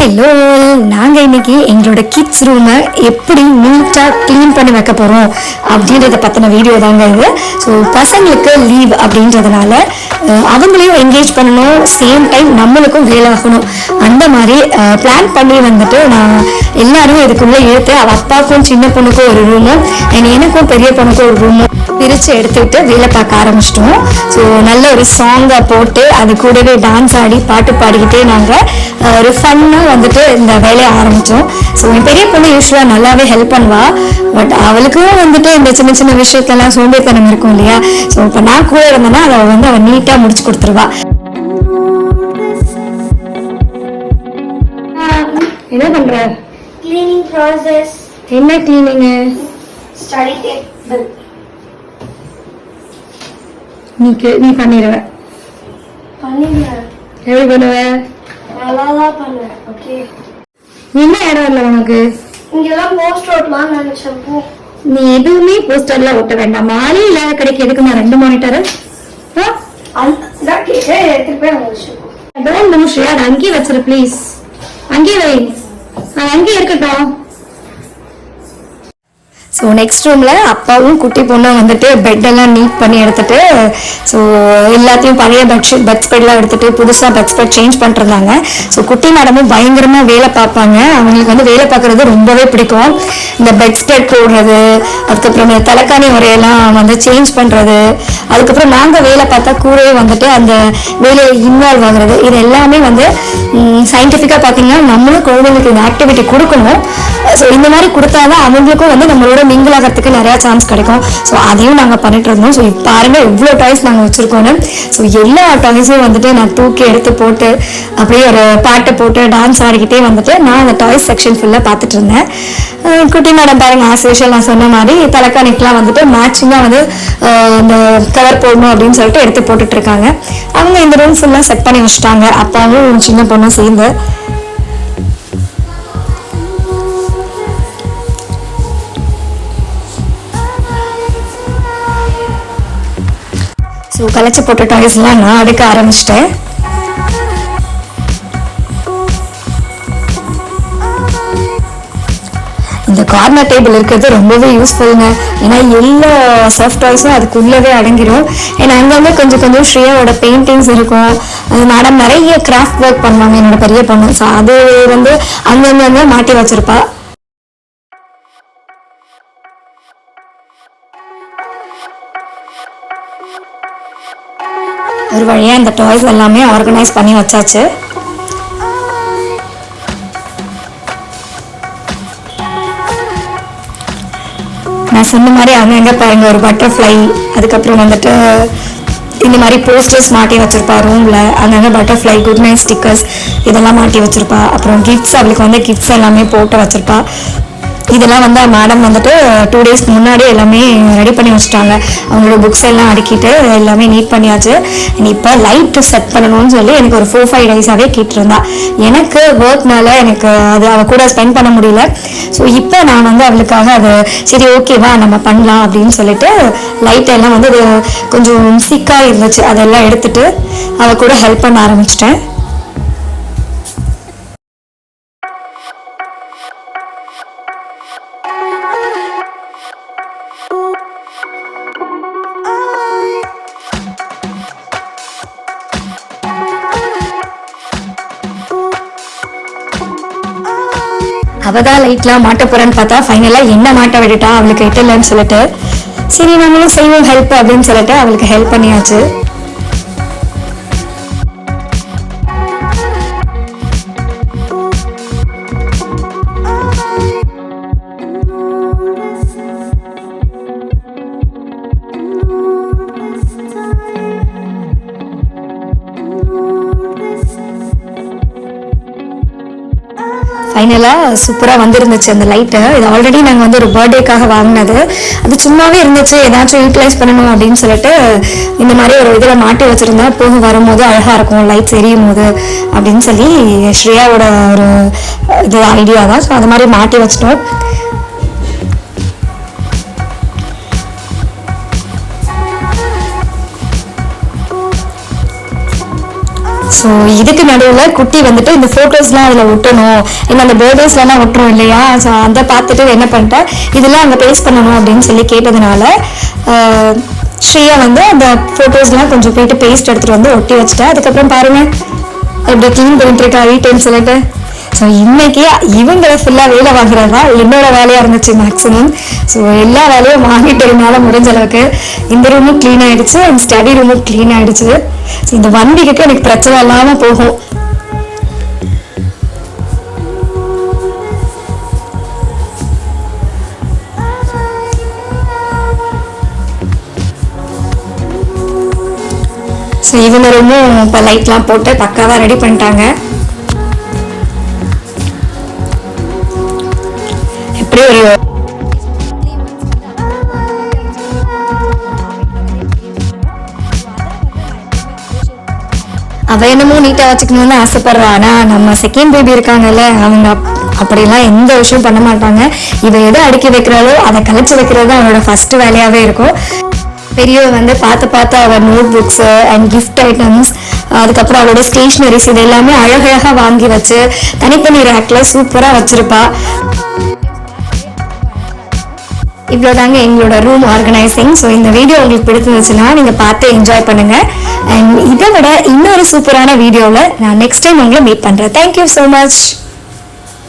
Hello நாங்கள் இன்னைக்கு எங்களோட கிட்ஸ் ரூமை எப்படி நீட்டாக க்ளீன் பண்ணி வைக்க போகிறோம் அப்படின்றத பற்றின வீடியோ தாங்க இது. ஸோ பசங்களுக்கு லீவ் அப்படின்றதுனால அவங்களையும் என்கேஜ் பண்ணணும். சேம் டைம் நம்மளுக்கும் வேலை ஆகணும் அந்த மாதிரி பிளான் பண்ணி வந்துட்டு நான் எல்லாரும் இதுக்குள்ளே இழுத்து அவள் அப்பாவுக்கும் சின்ன பொண்ணுக்கும் ஒரு ரூமும் அண்ட் எனக்கும் பெரிய பொண்ணுக்கும் ஒரு ரூமும் பிரித்து எடுத்துக்கிட்டு வேலை பார்க்க ஆரம்பிச்சிட்டோம். ஸோ நல்ல ஒரு சாங்கை போட்டு அது கூடவே டான்ஸ் ஆடி பாட்டு பாடிக்கிட்டே நாங்கள் ஒரு ஃபன்னாக வந்துட்டு இந்த வேலையை ஆரம்பித்தோம் ஸோ என் பெரிய பொண்ணு யூஸ்வலாக நல்லாவே ஹெல்ப் பண்ணுவா. பட் அவளுக்கும் வந்துட்டு இந்த சின்ன சின்ன விஷயத்தெல்லாம் சோம்பேறித்தனம் இருக்கும் இல்லையா? ஸோ இப்போ நான் கூட இருந்தேன்னா அதை வந்து அவள் நீட்டாக முடிச்சு கொடுத்துருவா. என்ன பண்ற? Cleaning process, என்ன கிளீனிங்கு study table. நீ நீ பண்ணிடுவ எப்படி பண்ணுவ? என்ன இடம் இல்லை உனக்கு? இங்கெல்லாம் போஸ்ட் ஓட்டலாம்னு நினைச்சேன் நீ எதுவுமே போஸ்டர்ல ஒட்ட வேண்டாம். மாலே இல்லாத கடைக்கு எதுக்கு நான் ரெண்டு மானிட்டர் அங்கேயே வச்சிரு ப்ளீஸ் அங்கேயே வை. அங்கேயே இருக்கட்டும். ஸோ நெக்ஸ்ட் ரூமில் அப்பாவும் குட்டி பொண்ணும் வந்துட்டு பெட்டெல்லாம் நீட் பண்ணி எடுத்துட்டு ஸோ எல்லாத்தையும் பழைய பெட்ஷீட் பெட் ஸ்பெட்லாம் எடுத்துட்டு புதுசாக பெட் ஸ்பெட் சேஞ்ச் பண்ணிருந்தாங்க ஸோ குட்டி மேடமும் பயங்கரமாக வேலை பார்ப்பாங்க. அவங்களுக்கு வந்து வேலை பார்க்குறது ரொம்பவே பிடிக்கும். இந்த பெட் ஸ்பெட் போடுறது அதுக்கப்புறம் இந்த தலைக்காணி உரையெல்லாம் வந்து சேஞ்ச் பண்ணுறது அதுக்கப்புறம் நாங்கள் வேலை பார்த்தா கூடவே வந்துட்டு அந்த வேலையை இன்வால்வ் ஆகுறது. இது எல்லாமே வந்து சயின்டிஃபிக்காக பார்த்தீங்கன்னா நம்மளும் குழந்தைங்களுக்கு இந்த ஆக்டிவிட்டி கொடுக்கணும். ஸோ இந்த மாதிரி கொடுத்தாதான் அவங்களுக்கும் வந்து நம்மளோட மிங்கிள் ஆகிறதுக்கு நிறையா சான்ஸ் கிடைக்கும். ஸோ அதையும் நாங்கள் பண்ணிட்டு இருந்தோம். ஸோ இப்போ பாருங்க எவ்வளோ டாய்ஸ் நாங்கள் வச்சுருக்கோன்னு ஸோ எல்லா டாய்ஸையும் வந்துட்டு நான் தூக்கி எடுத்து போட்டு அப்படியே ஒரு பாட்டை போட்டு டான்ஸ் ஆடிக்கிட்டே வந்துட்டு நான் அந்த டாய்ஸ் செக்ஷன் ஃபுல்லாக பார்த்துட்டு இருந்தேன். குட்டி மேடம் பாருங்க ஆஸ் யூஷுவல் நான் சொன்ன மாதிரி தலைக்காணிக்கெலாம் வந்துட்டு மேட்சிங்காக வந்து இந்த கலர் போடணும் அப்படின்னு சொல்லிட்டு எடுத்து போட்டுட்டு இருக்காங்க. அவங்க இந்த ரூம் ஃபுல்லாக செட் பண்ணி வச்சுட்டாங்க. அப்பாவும் சின்ன பொண்ணும் சேர்ந்து. ஸோ கலைச்சி போட்ட டாய்ஸ்லாம் நான் அடுக்க ஆரம்பிச்சிட்டேன். இந்த கார்னர் டேபிள் இருக்கிறது ரொம்பவே யூஸ்ஃபுல்லுங்க ஏன்னா எல்லா சாஃப்ட் டாய்ஸும் அதுக்குள்ளவே அடங்கிடும் ஏன்னா அங்கங்கே கொஞ்சம் கொஞ்சம் ஸ்ரீயாவோட பெயிண்டிங்ஸ் இருக்கும். அது மேடம் நிறைய கிராஃப்ட் ஒர்க் பண்ணுவாங்க என்னோட பெரிய பொண்ணு. ஸோ அது வந்து அங்கங்கே மாட்டி வச்சிருப்பா. ஒரு வழியாக இந்த டாய்ஸ் எல்லாமே ஆர்கனைஸ் பண்ணி வச்சாச்சு. நான் சொன்ன மாதிரி அங்கங்கே பாருங்க ஒரு பட்டர்ஃப்ளை அதுக்கப்புறம் வந்துட்டு இந்த மாதிரி போஸ்டர்ஸ் மாட்டி வச்சுருப்பா ரூமில் அங்கங்கே பட்டர்ஃப்ளை குட் நைட் ஸ்டிக்கர்ஸ் இதெல்லாம் மாட்டி வச்சுருப்பா. அப்புறம் கிஃப்ட்ஸ் அவளுக்கு வந்து கிஃப்ட்ஸ் எல்லாமே போட்டு வச்சுருப்பா. இதெல்லாம் வந்து மேடம் வந்துட்டு டூ டேஸ்க்கு முன்னாடி எல்லாமே ரெடி பண்ணி வச்சுட்டாங்க. அவங்களோட புக்ஸ் எல்லாம் அடுக்கிட்டு எல்லாமே நீட் பண்ணியாச்சு. இப்போ லைட்டு செட் பண்ணணும்னு சொல்லி எனக்கு ஒரு ஃபோர் ஃபைவ் டேஸாகவே கேட்டிருந்தா. எனக்கு ஒர்க்னால எனக்கு அது அவள் கூட ஸ்பெண்ட் பண்ண முடியல. ஸோ இப்போ நான் வந்து அவளுக்காக அது சரி ஓகேவா நம்ம பண்ணலாம் அப்படின்னு சொல்லிட்டு லைட் எல்லாம் வந்து அது கொஞ்சம் சிக்காக இருந்துச்சு. அதெல்லாம் எடுத்துட்டு அவள் கூட ஹெல்ப் பண்ண ஆரம்பிச்சிட்டேன். அவள் தான் லைட்லாம் மாட்ட போறான்னு பார்த்தா ஃபைனலாக என்ன மாட்ட விட்டுட்டா? அவளுக்கு இட்டலன்னு சொல்லிட்டு சரி நம்மளும் செய்வோம் ஹெல்ப் அப்படின்னு சொல்லிட்டு அவளுக்கு ஹெல்ப் பண்ணியாச்சு. ஃபைனலாக சூப்பராக வந்துருந்துச்சு அந்த லைட்டு இது ஆல்ரெடி நாங்கள் வந்து ஒரு பர்த்டேக்காக வாங்கினது. அது சும்மாவே இருந்துச்சு ஏதாச்சும் யூட்டிலைஸ் பண்ணணும் அப்படின்னு சொல்லிட்டு இந்த மாதிரி ஒரு இதில் மாட்டி வச்சுருந்தா போக வரும்போது அழகாக இருக்கும் லைட் எரியும் போது அப்படின்னு சொல்லி ஸ்ரேயாவோட ஒரு இது ஐடியா தான். ஸோ அது மாதிரி மாட்டி வச்சிட்டோம். ஸோ இதுக்கு நடுவில் குட்டி வந்துட்டு இந்த ஃபோட்டோஸ்லாம் அதில் ஒட்டணும். இல்லை அந்த பேர்டேஸ்லாம் ஒட்டுறோம் இல்லையா? ஸோ அதை பார்த்துட்டு என்ன பண்ணிட்டேன் இதெல்லாம் அங்கே பேஸ்ட் பண்ணணும் அப்படின்னு சொல்லி கேட்டதுனால ஸ்ரீயா வந்து அந்த ஃபோட்டோஸ்லாம் கொஞ்சம் போயிட்டு பேஸ்ட் எடுத்துகிட்டு வந்து ஒட்டி வச்சுட்டேன் அதுக்கப்புறம் பாருங்கள் எப்படி க்ளீன் பண்ணிட்டு இருக்கா வீட்டுன்னு சொல்லிட்டு. ஸோ இன்னைக்கு இவங்களை ஃபுல்லாக வேலை வாங்குறது தான் என்னோட வேலையாக இருந்துச்சு மேக்ஸிமம் ஸோ எல்லா வேலையும் வாங்கிட்டு முடிஞ்ச அளவுக்கு இந்த ரூமும் க்ளீன் ஆயிடுச்சு அண்ட் ஸ்டடி ரூமும் க்ளீன் ஆயிடுச்சு. ஸோ இந்த ஒன் வீக்குக்கு எனக்கு பிரச்சனை இல்லாமல் போகும். ஸோ இவங்க ரூமும் இப்போ லைட்லாம் போட்டு பக்காவாக ரெடி பண்ணிட்டாங்க. எப்படி ஒரு அவ என்னமோ நீட்டா வச்சுக்கணும்னு ஆசைப்படுறா. ஆனா நம்ம செகண்ட் பேபி இருக்காங்கல்ல அவங்க அப்படிலாம் எந்த விஷயம் பண்ண மாட்டாங்க. இவ எதை அடுக்கி வைக்கிறாளோ அதை கலைச்சு வைக்கிறது தான் ஃபர்ஸ்ட் வேலையாவே இருக்கும். பெரியவ வந்து பார்த்து பார்த்து அவள் note books and gift items அதுக்கப்புறம் அவளோட ஸ்டேஷ்னரிஸ் இது எல்லாமே அழகழகா வாங்கி வச்சு தனித்தனி ரேக்ல சூப்பரா வச்சிருப்பா. இவ்வளோதாங்க எங்களோட ரூம் ஆர்கனைசிங் ஸோ இந்த வீடியோ உங்களுக்கு பிடிச்சிருந்துச்சுன்னா நீங்கள் பார்த்து என்ஜாய் பண்ணுங்க. அண்ட் இதை விட இன்னொரு சூப்பரான வீடியோவில் நான் நெக்ஸ்ட் டைம் உங்களை மீட் பண்ணுறேன் தேங்க்யூ ஸோ மச்